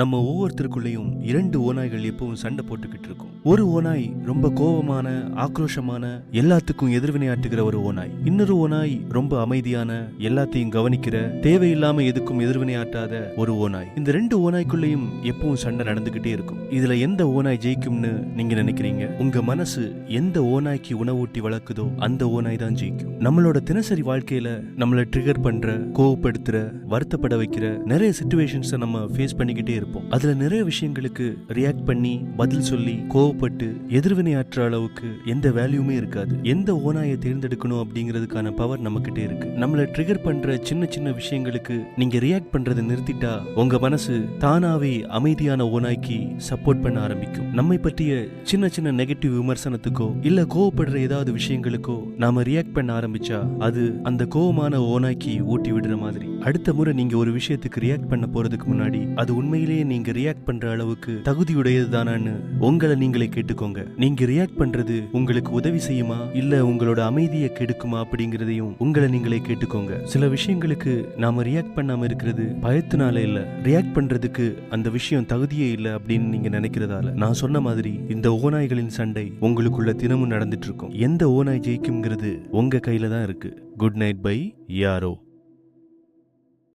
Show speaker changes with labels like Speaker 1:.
Speaker 1: நம்ம ஒவ்வொருத்தருக்குள்ளேயும் இரண்டு ஓநாய்கள் எப்பவும் சண்டை போட்டுக்கிட்டு இருக்கும். ஒரு ஓநாய் ரொம்ப கோபமான ஆக்ரோஷமான எல்லாத்துக்கும் எதிர்வினையாற்றுகிற ஒரு ஓநாய். இன்னொரு ஓநாய் ரொம்ப அமைதியான எல்லாத்தையும் கவனிக்கிற தேவையில்லாம எதுக்கும் எதிர்வினையாற்றாத ஒரு ஓநாய். இந்த ரெண்டு ஓநாய்க்குள்ளேயும் எப்பவும் சண்டை நடந்துகிட்டே இருக்கும். இதுல எந்த ஓநாய் ஜெயிக்கும்னு நீங்க நினைக்கிறீங்க? உங்க மனசு எந்த ஓநாய்க்கு உணவூட்டி வளர்க்குதோ அந்த ஓநாய் தான் ஜெயிக்கும். நம்மளோட தினசரி வாழ்க்கையில நம்மளை ட்ரிகர் பண்ற கோவப்படுத்துற வருத்தப்பட வைக்கிற நிறைய சுச்சுவேஷன்ஸை நம்ம ஃபேஸ் பண்ணிக்கிட்டே இருப்போம். அதில் நிறைய விஷயங்களுக்கு ரியாக்ட் பண்ணி பதில் சொல்லி கோவப்பட்டு எதிர்வினையாற்ற அளவுக்கு எந்த வேல்யூமே இருக்காது. எந்த ஓனாயை தேர்ந்தெடுக்கணும் அப்படிங்கிறதுக்கான பவர் நம்ம இருக்கு. நம்மளை ட்ரிகர் பண்ற சின்ன சின்ன விஷயங்களுக்கு நீங்க ரியாக்ட் பண்றதை நிறுத்திட்டா உங்க மனசு தானாவே அமைதியான ஓனாய்க்கு சப்போர்ட் பண்ண ஆரம்பிக்கும். நம்மை பற்றிய சின்ன சின்ன நெகட்டிவ் விமர்சனத்துக்கோ இல்ல கோவப்படுற ஏதாவது விஷயங்களுக்கோ நாம ரியாக்ட் பண்ண ஆரம்பிச்சா அது அந்த கோவமான ஓனாய்க்கு ஊட்டி விடுற மாதிரி. அடுத்த முறை நீங்க ஒரு விஷயத்துக்கு ரியாக்ட் பண்ண போறதுக்கு முன்னாடி அது உண்மையிலேயே நீங்க ரியாக்ட் பண்ற அளவுக்கு தகுதியுடையது தானான்னு உங்களை நீங்களே கேட்டுக்கோங்க. நீங்க ரியாக்ட் பண்றது உங்களுக்கு உதவி செய்யுமா? இல்ல உங்களோட அமைதியை கெடுக்குமா அப்படிங்கறதையும் உங்களை நீங்களே கேட்டுக்கோங்க. சில விஷயங்களுக்கு நாம ரியாக்ட் பண்ணாம இருக்கிறது பயத்தினால இல்ல. ரியாக்ட் பண்றதுக்கு அந்த விஷயம் தகுதியே இல்ல அப்படின்னு நீங்க நினைக்கிறதால நான் சொன்ன மாதிரி இந்த ஓநாய்களின் சண்டை உங்களுக்குள்ள தினமும் நடந்துட்டு இருக்கும். எந்த ஓநாய் ஜெயிக்கும்ங்கிறது உங்க கையில தான் இருக்கு. குட் நைட் பை யாரோ